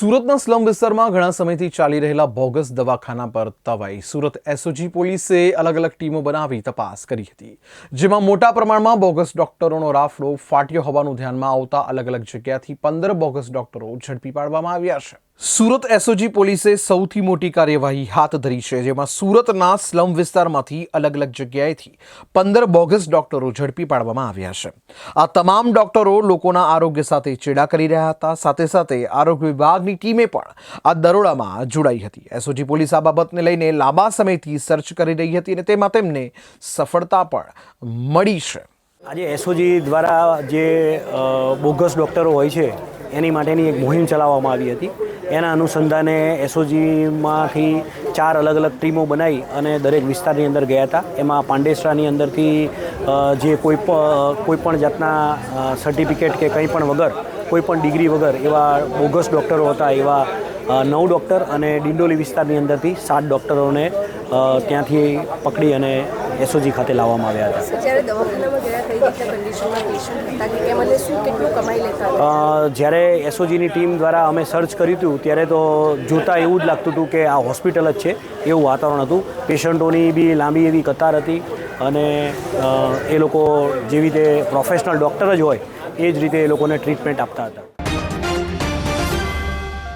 સુરતના સ્લમ વિસ્તારમાં ઘણા સમયથી ચાલી રહેલા બોગસ દવાખાના પર તવાઈ. સુરત એસઓજી પોલીસે અલગ અલગ ટીમો બનાવી તપાસ કરી હતી. જેમાં મોટા પ્રમાણમાં બોગસ ડોક્ટરોનો રાફડો ફાટ્યો હોવાનું ધ્યાનમાં આવતા અલગ અલગ જગ્યાથી પંદર બોગસ ડોક્ટરો ઝડપી પાડવામાં આવ્યા છે. સુરત એસઓજી પોલીસે સૌથી મોટી કાર્યવાહી હાથ ધરી છે, જેમાં સુરતના સ્લમ વિસ્તારમાંથી અલગ અલગ જગ્યાએથી પંદર બોગસ ડોક્ટરો ઝડપી પાડવામાં આવ્યા છે. આ તમામ ડોક્ટરો લોકોના આરોગ્ય સાથે ચેડા કરી રહ્યા હતા, સાથે સાથે આરોગ્ય વિભાગની ટીમે પણ આ દરોડામાં જોડાઈ હતી. એસઓજી પોલીસ આ બાબતને લઈને લાંબા સમયથી સર્ચ કરી રહી હતી અને તેમાં તેમને સફળતા પણ મળી છે. આજે એસઓજી દ્વારા જે બોગસ ડૉક્ટરો હોય છે, એની માટેની એક મુહિમ ચલાવવામાં આવી હતી. એના અનુસંધાને એસઓજીમાંથી ચાર અલગ અલગ ટીમો બનાવી અને દરેક વિસ્તારની અંદર ગયા હતા. એમાં પાંડેસરાની અંદરથી જે કોઈ પણ કોઈ પણ જાતના સર્ટિફિકેટ કે કંઈ પણ વગર, કોઈ પણ ડિગ્રી વગર એવા બોગસ ડૉક્ટરો હતા, એવા નવ ડૉક્ટર અને ડિંડોલી વિસ્તારની અંદરથી સાત ડૉક્ટરોને ત્યાંથી પકડી અને એસઓજી ખાતે લાવવામાં આવ્યા હતા. જ્યારે એસઓજીની ટીમ દ્વારા અમે સર્ચ કર્યું હતું ત્યારે તો જોતાં એવું જ લાગતું હતું કે આ હોસ્પિટલ જ છે એવું વાતાવરણ હતું. પેશન્ટોની બી લાંબી એવી કતાર હતી અને એ લોકો જેવી રીતે પ્રોફેશનલ ડૉક્ટર જ હોય એ જ રીતે એ લોકોને ટ્રીટમેન્ટ આપતા હતા.